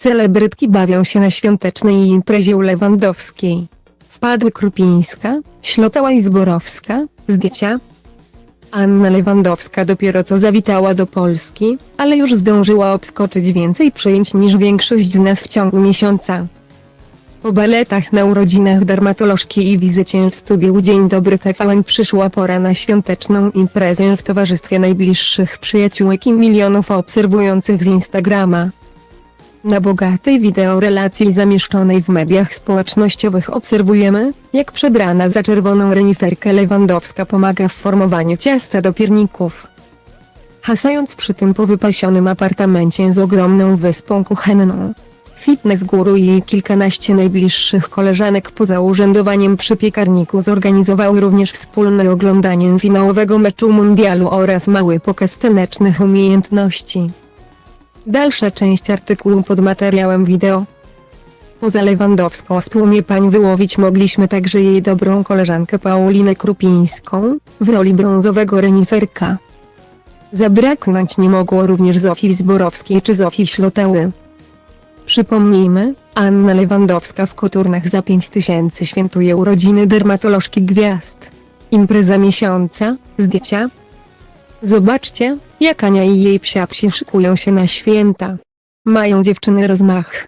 Celebrytki bawią się na świątecznej imprezie u Lewandowskiej. Wpadły Krupińska, Ślotała i Zborowska, zdjęcia. Anna Lewandowska dopiero co zawitała do Polski, ale już zdążyła obskoczyć więcej przyjęć niż większość z nas w ciągu miesiąca. Po baletach na urodzinach dermatolożki i wizycie w studiu Dzień Dobry TVN przyszła pora na świąteczną imprezę w towarzystwie najbliższych przyjaciółek i milionów obserwujących z Instagrama. Na bogatej wideorelacji zamieszczonej w mediach społecznościowych obserwujemy, jak przebrana za czerwoną reniferkę Lewandowska pomaga w formowaniu ciasta do pierników. Hasając przy tym po wypasionym apartamencie z ogromną wyspą kuchenną. Fitness guru i jej kilkanaście najbliższych koleżanek poza urzędowaniem przy piekarniku zorganizowały również wspólne oglądanie finałowego meczu mundialu oraz mały pokaz tanecznych umiejętności. Dalsza część artykułu pod materiałem wideo. Poza Lewandowską w tłumie pań wyłowić mogliśmy także jej dobrą koleżankę Paulinę Krupińską, w roli brązowego reniferka. Zabraknąć nie mogło również Zofii Zborowskiej czy Zofii Ślotały. Przypomnijmy, Anna Lewandowska w koturnach za 5000 świętuje urodziny dermatolożki gwiazd. Impreza miesiąca, zdjęcia. Zobaczcie, jak Ania i jej psia psi szykują się na święta. Mają dziewczyny rozmach.